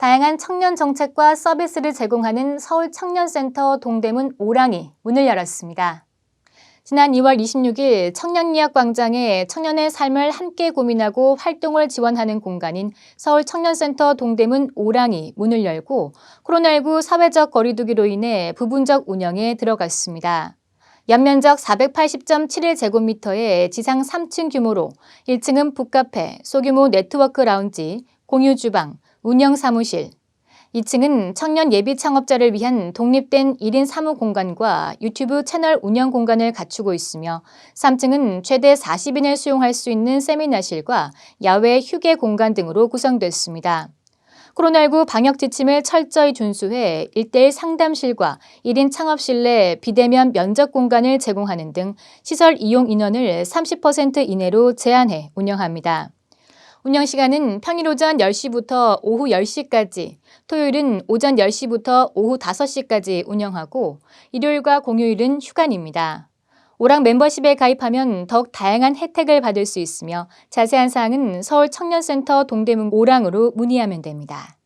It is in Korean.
다양한 청년 정책과 서비스를 제공하는 서울 청년센터 동대문 오랑이 문을 열었습니다. 지난 2월 26일 청년리학 광장에 청년의 삶을 함께 고민하고 활동을 지원하는 공간인 서울 청년센터 동대문 오랑이 문을 열고 코로나19 사회적 거리두기로 인해 부분적 운영에 들어갔습니다. 연면적 480.71제곱미터의 지상 3층 규모로 1층은 북카페, 소규모 네트워크 라운지, 공유 주방, 운영 사무실, 2층은 청년 예비 창업자를 위한 독립된 1인 사무 공간과 유튜브 채널 운영 공간을 갖추고 있으며 3층은 최대 40인을 수용할 수 있는 세미나실과 야외 휴게 공간 등으로 구성됐습니다. 코로나19 방역 지침을 철저히 준수해 1대1 상담실과 1인 창업실 내 비대면 면접 공간을 제공하는 등 시설 이용 인원을 30% 이내로 제한해 운영합니다. 운영 시간은 평일 오전 10시부터 오후 10시까지, 토요일은 오전 10시부터 오후 5시까지 운영하고 일요일과 공휴일은 휴관입니다. 오락 멤버십에 가입하면 더욱 다양한 혜택을 받을 수 있으며 자세한 사항은 서울 청년센터 동대문 오랑으로 문의하면 됩니다.